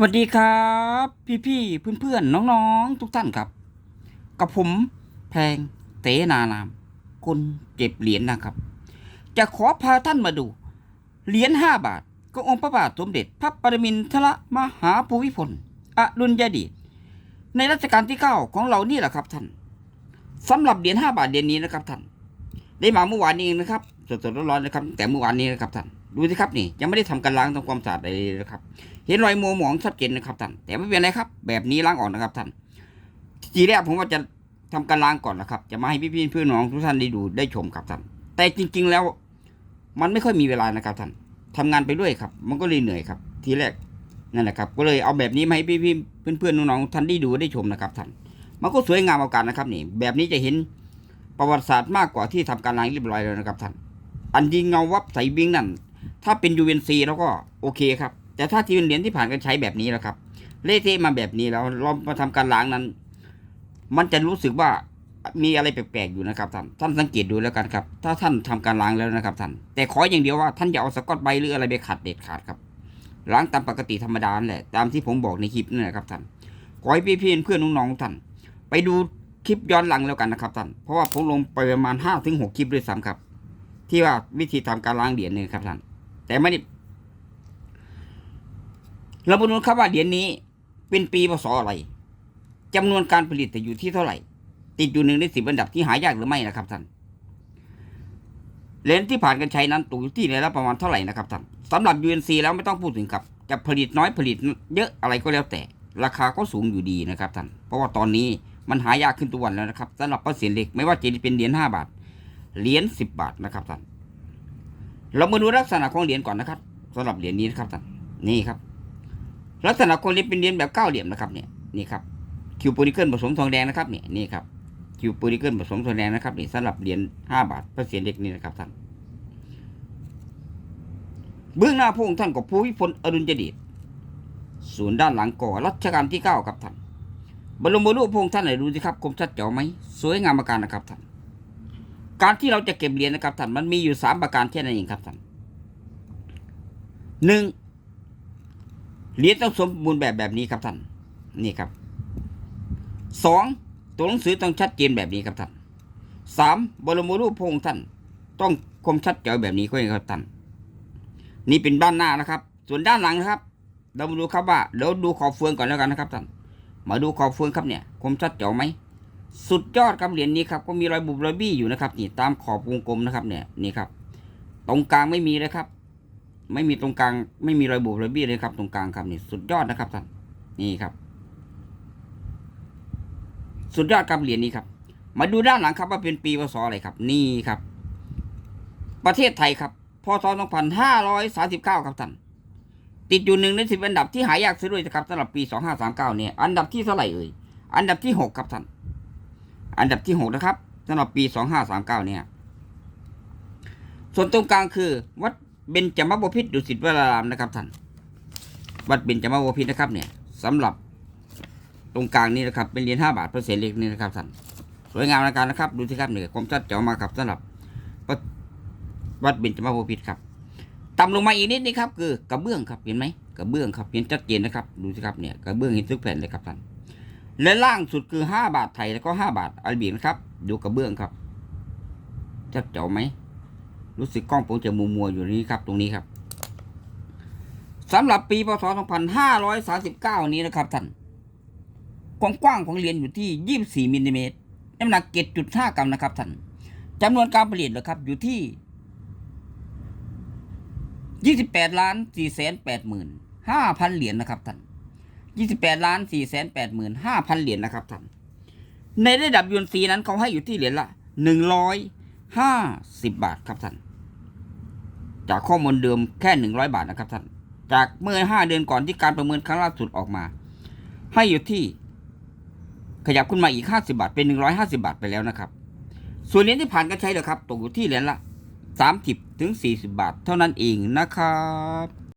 สวัสดีครับ พี่พี่เพื่อนเพื่อนๆน้องๆ ทุกท่านครับ กับผมแพงเตนานาม คนเก็บเหรียญนะครับ จะขอพาท่านมาดู เหรียญห้าบาท ก็องค์พระบาทสมเด็จ พระปรมินทรมหาภูมิพลอดุลยเดชในรัชกาลที่เก้าของเรานี่แหละครับท่านสำหรับเหรียญห้าบาทเหรียญนี้นะครับท่าน ได้มาเมื่อวานนี้เองนะครับสดๆร้อนๆนะครับ แต่เมื่อวานนี้นะครับท่านดูสิครับนี่ยังไม่ได้ทำการล้างทำความสะอาดอะไรเลยนะครับ เห็นรอยมัวหมองชัดเจนนะครับท่านแต่ไม่เป็นไรครับ แบบนี้ล้างออกนะครับท่านทีแรกผมว่าจะทำการล้างก่อนนะครับ จะมาให้พี่ๆเพื่อนน้องทุกท่านได้ดูได้ชมครับท่านแต่จริง ๆแล้ว มันไม่ค่อยมีเวลานะครับท่านทำงานไปด้วยครับ มันก็เลยเหนื่อยครับ ทีแรกนั่นแหละครับก็เลยเอาแบบนี้มาให้พี่ๆเพื่อนๆน้องๆท่านได้ดูได้ชมนะครับท่านมันก็สวยงามเอาการนะครับนี่ แบบนี้จะเห็น ประวัติศาสตร์มากกว่าที่ทำการล้างเรียบร้อยแล้วนะครับท่าน อันยิงเงาวับใสบิงนั่น ถ้าเป็น UNC แล้วก็โอเคครับ แต่ถ้าทีเป็นเหรียญที่ผ่านการใช้แบบนี้แล้วครับ เละเทะมาแบบนี้แล้วเรามาทำการล้างนั้น มันจะรู้สึกว่ามีอะไรแปลกๆอยู่นะครับท่าน ท่านสังเกตดูแล้วกันครับ ถ้าท่านทำการล้างแล้วนะครับท่าน แต่ขออย่างเดียวว่าท่านอย่าเอาสกอตไบหรืออะไรไปขัดเด็ดขาดครับ ล้างตามปกติธรรมดาแหละ ตามที่ผมบอกในคลิปนั่นแหละครับท่าน ขอให้พี่ๆเพื่อนน้องๆท่าน ไปดู คลิปย้อนหลังแล้วกันนะครับท่าน เพราะว่าผมลงไปประมาณห้าถึงหกคลิปด้วยซ้ำครับ ที่ว่าวิธีทำการล้างเหรียญนี่ครับท่าน แต่ไม่ได้เรามาดูครับว่าเหรียญนี้เป็นปีพศอะไรจำนวนการผลิตแต่อยู่ที่เท่าไหร่ ติดอยู่หนึ่งในสิบอันดับที่หายากหรือไม่นะครับท่านเหรียญที่ผ่านการใช้นั้นตกอยู่ที่เหรียญละประมาณเท่าไหร่นะครับท่านสำหรับ UNC แล้วไม่ต้องพูดถึงครับ จะผลิตน้อยผลิตเยอะอะไรก็แล้วแต่ ราคาก็สูงอยู่ดีนะครับท่านเพราะว่าตอนนี้ มันหายากขึ้นทุกวันแล้วนะครับสำหรับเปร์เซ็นต์เหล็กไม่ว่าจะเป็นเหรียญห้าบาทเหรียญสิบบาทนะครับท่านเรามาดูลักษณะของเหรียญก่อนนะครับสำหรับเหรียญนี้นะครับท่านนี่ครับ ลักษณะคนเหรียนเป็นเหรียญแบบเก้าเหลี่ยมนะครับเนี่ยนี่ครับคิวปูริเกิลผสมทองแดงนะครับเนี่ยนี่ครับคิวปูริเกิลผสมทองแดงนะครับนี่สำหรับเหรียญห้าบาทเปร์เซ็นต์เล็กนี่นะครับท่านเบื้องหน้าพระองค์ท่านกับภูมิพลอดุลยเดชส่วนด้านหลังก่อรัชกาลที่เก้าครับท่าน บรมรูปพระองค์ท่านไหนดูสิครับคมชัดเจ๋วไหมสวยงามประการนะครับท่านการที่เราจะเก็บเหรียญนะครับท่านมันมีอยู่สามประการแค่นั้นเองครับท่านหนึ่งเหรียญต้องสมบูรณ์แบบแบบนี้ครับท่านนี่ครับสองตัวหนังสือต้องชัดเจนแบบนี้ครับท่านสามบรมรูปพระองค์ท่าน ต้องคมชัดเจ๋วแบบนี้ก็เองครับท่านนี่เป็นด้านหน้านะครับ ส่วนด้านหลังนะครับ เรามาดูครับว่าเดี๋ยวดูขอบเฟืองก่อนแล้วกันนะครับท่าน มาดูขอบเฟืองครับเนี่ยคมชัดเจ๋วไหมสุดยอดครับเหรียญนี้ครับก็มีรอยบุบรอยบี้อยู่นะครับนี่ตามขอบวงกลมนะครับเนี่ยนี่ครับ ตรงกลางไม่มีเลยครับ ไม่มีตรงกลางไม่มีรอยบุบรอยบี้เลยครับ ตรงกลางครับนี่สุดยอดนะครับท่านนี่ครับ สุดยอดครับเหรียญนี้ครับ มาดูด้านหลังครับว่าเป็นปีพศอะไรครับ นี่ครับ ประเทศไทยครับพศ2539 ครับท่าน ติดอยู่หนึ่งในสิบอันดับที่หายากซะด้วยนะครับสำหรับปี2539เนี่ยอันดับที่เท่าไหร่เอ่ยอันดับที่หกครับท่านอันดับที่หกนะครับสำหรับปี2539เนี่ยส่วนตรงกลางคือ วัดเบญจมบพิตรดุสิตวรารามนะครับท่านวัดเบญจมบพิตรนะครับเนี่ยสำหรับตรงกลางนี้นะครับเป็นเหรียญห้าบาทเปอร์เซ็นต์เล็กนี่นะครับท่านสวยงามในการนะครับ ดูสิครับเนี่ยความชัดเจ๋วมากครับสำหรับวัดวัดเบญจมบพิตรครับ ต่ำลงมาอีกนิดนี่ครับคือกระเบื้องครับเห็นไหมกระเบื้องครับเห็นชัดเจนนะครับดูสิครับเนี่ยกระเบื้องเห็นทุกแผ่นเลยครับท่านและล่างสุดคือห้าบาทไทยแล้วก็ห้าบาทอาราบิกนะครับ ดูกระเบื้องครับชัดเจ๋วไหมรู้สึกกล้องผมจะมัวมัวอยู่นี่ครับ ตรงนี้ครับสำหรับปีพศ 2539 นี้นะครับท่านความกว้างของเหรียญอยู่ที่ 24มิลลิเมตรน้ำหนัก 7.5 กรัมนะครับท่านจำนวนการผลิตนะครับอยู่ที่ 28ล้าน4แสน8หมื่น5,000เหรียญนะครับท่าน28ล้าน4แสน8หมื่น5,000เหรียญนะครับท่านในระดับยูนซีนั้นเขาให้อยู่ที่เหรียญละ150บาทครับท่านจากข้อมูลเดิมแค่หนึ่งร้อยบาทนะครับท่านจากเมื่อห้าเดือนก่อนที่การประเมินครั้งล่าสุดออกมา ให้อยู่ที่ขยับขึ้นมาอีกห้าสิบาทเป็นหนึ่งร้อยห้าสิบาทไปแล้วนะครับ ส่วนเหรียญที่ผ่านการใช้เหรอครับ ตกอยู่ที่เหรียญละ สามสิบถึงสี่สิบาท เท่านั้นเองนะครับ